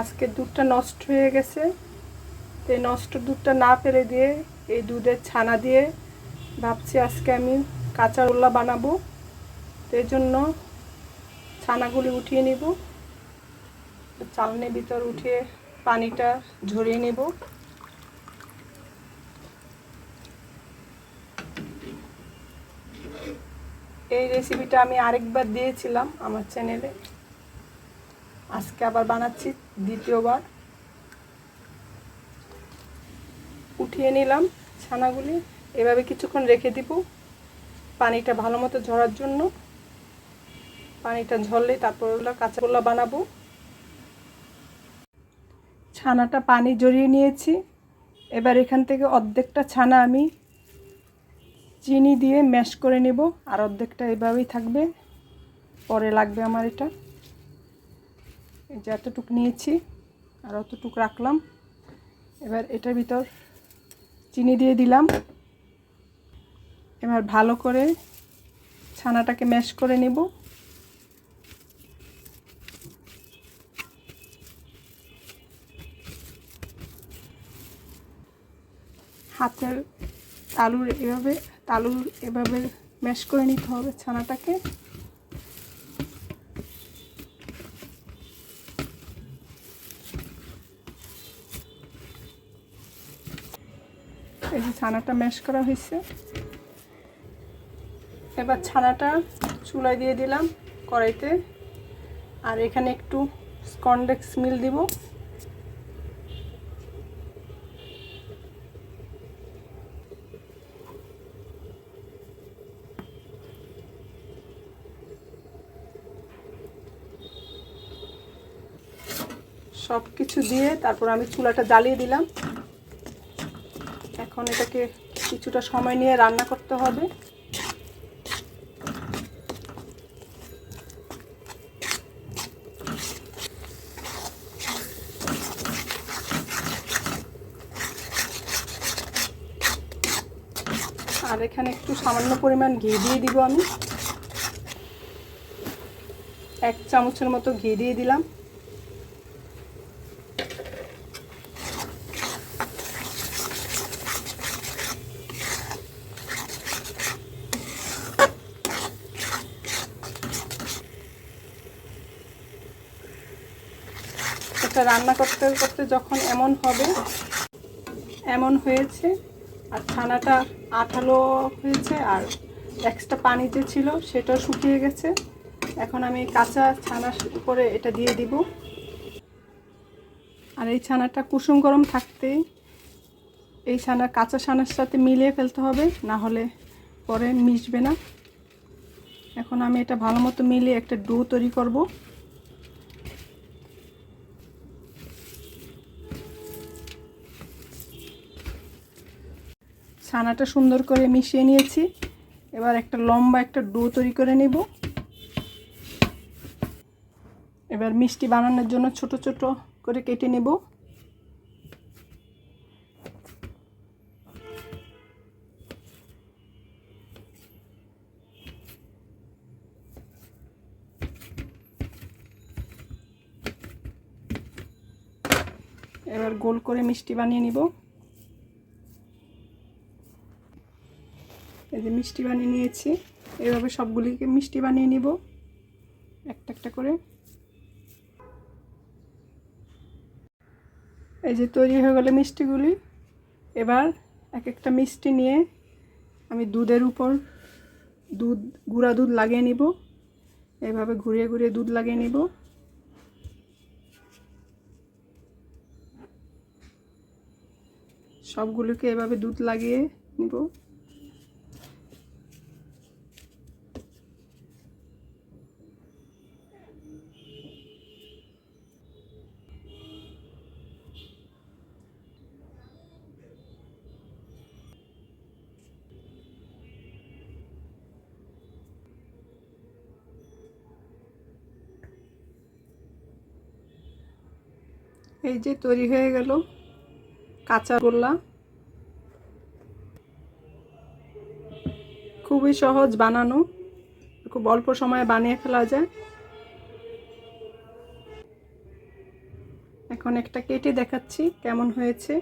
আজকে দুধটা নষ্ট হয়ে গেছে। তো নষ্ট দুধটা না ফেলে দিয়ে এই দুধের ছানা দিয়ে ভাবছি আজকে আমি কাঁচা গোল্লা বানাবো। তো এই জন্য ছানাগুলি উঠিয়ে নিব। চালনির ভিতর উঠিয়ে পানিটা ঝরিয়ে নেব। এই রেসিপিটা আমি আরেকবার দিয়েছিলাম আমার চ্যানেলে আজকে আবার বানাচ্ছি দ্বিতীয়বার। উঠিয়ে নিলাম ছানাগুলি। এভাবে কিছুক্ষণ রেখে দিব। পানিটা ভালো মতো ঝরার জন্য। পানিটা ঝরলে তারপর ওগুলো কাঁচাগোল্লা বানাবো। ছানাটা পানি জড়িয়ে নিয়েছি। এবার এখান থেকে অর্ধেকটা ছানা আমি চিনি দিয়ে ম্যাশ করে নেব। আর অর্ধেকটা এভাবেই থাকবে। পরে লাগবে আমার এটা। এই যে এতটুক নিয়েছি, আর অতটুক রাখলাম। এবার এটার ভিতর চিনি দিয়ে দিলাম। এবার ভালো করে ছানাটাকে ম্যাশ করে নেব। হাতের তালুর এভাবে তালুর এভাবে ম্যাশ করে নিতে হবে ছানাটাকে। এই যে ছানাটা ম্যাশ করা হয়েছে। এবার ছানাটা চুলায় দিয়ে দিলাম কড়াইতে। আর এখানে একটু স্কন্ডেক্স মিল দিব। সব কিছু দিয়ে তারপর আমি চুলাটা জ্বালিয়ে দিলাম। এখন এটাকে কিছুটা সময় নিয়ে রান্না করতে হবে। আর এখানে একটু সামান্য পরিমাণ ঘি দিয়ে দিব আমি। এক চামচের মতো ঘি দিয়ে দিলাম। এটা রান্না করতে করতে যখন এমন হবে, এমন হয়েছে, আর ছানাটা আঠালো হয়েছে, আর এক্সট্রা পানি যে ছিল সেটাও শুকিয়ে গেছে। এখন আমি কাঁচা ছানার উপরে এটা দিয়ে দিব। আর এই ছানাটা কুসুম গরম থাকতেই এই ছানা কাঁচা ছানার সাথে মিলিয়ে ফেলতে হবে, না হলে পরে মিশবে না। এখন আমি এটা ভালো মতো মিলিয়ে একটা ডো তৈরি করব। ছানাটা সুন্দর করে মিশিয়ে নিয়েছি। এবার একটা লম্বা একটা ডো তৈরি করে নেব। এবার মিষ্টি বানানোর জন্য ছোট ছোট করে কেটে নেব। এবার গোল করে মিষ্টি বানিয়ে নিব এই যে মিষ্টি বানিয়ে নিয়েছি। এভাবে সবগুলিকে মিষ্টি বানিয়ে নিব। একটা একটা করে। এই যে তৈরি হয়ে গেলে মিষ্টিগুলি। এবার এক একটা মিষ্টি নিয়ে আমি দুধের উপর দুধ, গুঁড়া দুধ লাগিয়ে নিব। এভাবে ঘুরিয়ে ঘুরিয়ে দুধ লাগিয়ে নিব। সবগুলোকে এভাবে দুধ লাগিয়ে নিব। এই যে তৈরি হয়ে গেল কাঁচা গোল্লা। খুবই সহজ বানানো, খুব অল্প সময়ে বানিয়ে ফেলা যায়। এখন একটা কেটে দেখাচ্ছি কেমন হয়েছে।